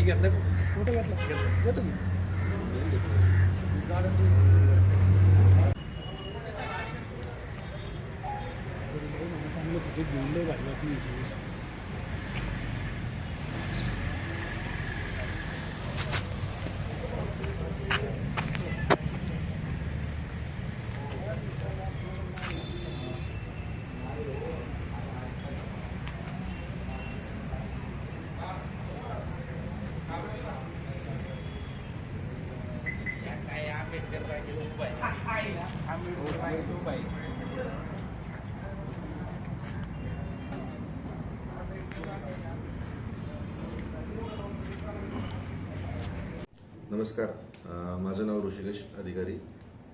Mic घेतलं photo घेतला घेतो मी चांगलं फुटेज घेऊन लय भारी बातमी होती ही. नमस्कार. माझं नाव ऋषिकेश अधिकारी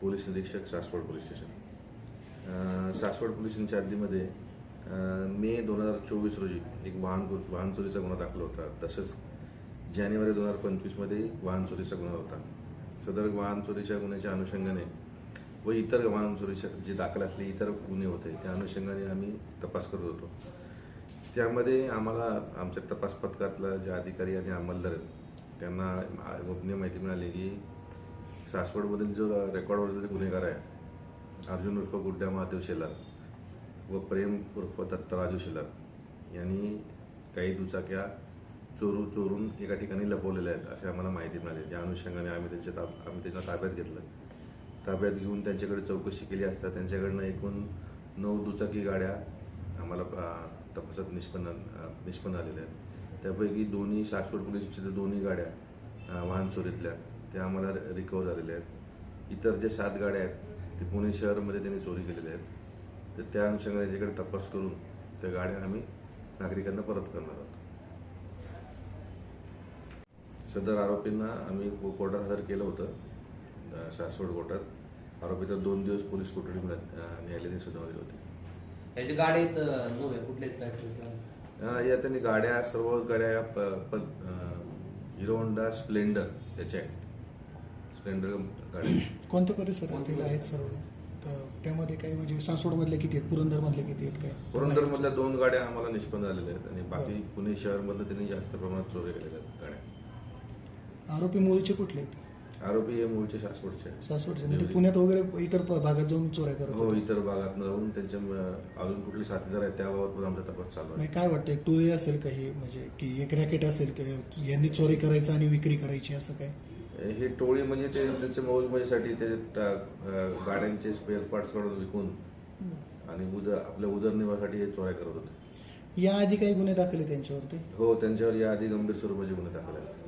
पोलीस निरीक्षक सासवड पोलीस स्टेशन. सासवड पोलिसांच्या हद्दीमध्ये मे दोन हजार चोवीस रोजी एक वाहन वाहन चोरीचा गुन्हा दाखल होता. तसंच जानेवारी दोन हजार पंचवीसमध्ये वाहन चोरीचा गुन्हा होता. सदर वाहन चोरीच्या गुन्ह्याच्या अनुषंगाने व इतर वाहन चोरीच्या जे दाखल असले इतर गुन्हे होते त्या अनुषंगाने आम्ही तपास करत होतो. त्यामध्ये आम्हाला आमच्या तपास पथकातला जे अधिकारी आणि अंमलदार आहेत त्यांना गोपनीय माहिती मिळाली की सासवडमधील जो रेकॉर्डवरील गुन्हेगार आहे अर्जुन उर्फ गुड्डा महादेव शेलार व प्रेम उर्फ दत्तराजू शेलार यांनी काही दुचाक्या चोरू चोरून एका ठिकाणी लपवलेल्या आहेत अशी आम्हाला माहिती मिळाली. त्या अनुषंगाने आम्ही त्यांच्या ताब आम्ही त्यांना ताब्यात घेतलं. ताब्यात घेऊन त्यांच्याकडे चौकशी केली असता त्यांच्याकडनं एकूण नऊ दुचाकी गाड्या आम्हाला तपासात निष्पन्न निष्पन्न आलेल्या आहेत. त्यापैकी दोन्ही सासवड पोलीसच्या दोन्ही गाड्या वाहन चोरीतल्या त्या आम्हाला रिकवर झालेल्या आहेत. इतर जे सात गाड्या आहेत ते पुणे शहरमध्ये त्यांनी चोरी केलेल्या आहेत. तर त्या अनुषंगाने त्याच्याकडे तपास करून त्या गाड्या आम्ही नागरिकांना परत करणार आहोत. सदर आरोपींना आम्ही कोर्टात हजर केलं होतं सासवड कोर्टात. आरोपीचा दोन दिवस पोलीस कोठडी मिळत न्यायालयाने सुनावली होती. याची गाडी कुठले या त्यांनी गाड्या सर्व गाड्या हिरो होंडा स्प्लेंडर याच्या आहेत. स्प्लेंडर गाडी कोणत्या परिसरातील आहेत सर्व? त्यामध्ये काही म्हणजे सासवडमधले किती आहेत पुरंदरमधले किती आहेत काय? पुरंदर मधल्या दोन गाड्या आम्हाला निष्पन्न झालेल्या आहेत आणि बाकी पुणे शहर मधलं त्यांनी जास्त प्रमाणात चोरी केलेल्या आहेत गाड्या. आरोपी मूळचे कुठले आरोपी हे मूळचे सासवडचे. सासवडचे. म्हणजे पुण्यात वगैरे इतर भागात जाऊन चोऱ्या करत हो होते. इतर भागात राहून त्यांच्या अ, अजून कुठले साथीदार आहेत त्याबाबत पण आमचा तपास चालू आहे. म्हणजे काय वाटतं? एक टोळी असेल का ही? म्हणजे की एक रॅकेट असेल की? यांनी चोरी करायचं आणि विक्री करायची असं काय? हे टोळी म्हणजे ते त्यांच्या मौजमजेसाठी ते ट- अ, गाड्यांचे स्पेअर पार्ट्स काढून विकून आणि उदर आपल्या उदरनिर्वाहासाठी हे चोऱ्या करत होते. याआधी काही गुन्हे दाखल आहे त्यांच्यावरती? हो त्यांच्यावर याआधी गंभीर स्वरूपाचे गुन्हे दाखल आहेत.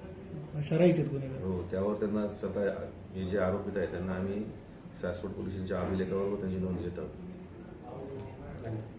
सराईत आहेत गुन्हेगार हो त्यावर त्यांना स्वतः हे जे आरोपित आहेत त्यांना आम्ही सासवड पोलिसांच्या अभिलेखावर त्यांची नोंद घेत. आहोत धन्यवाद.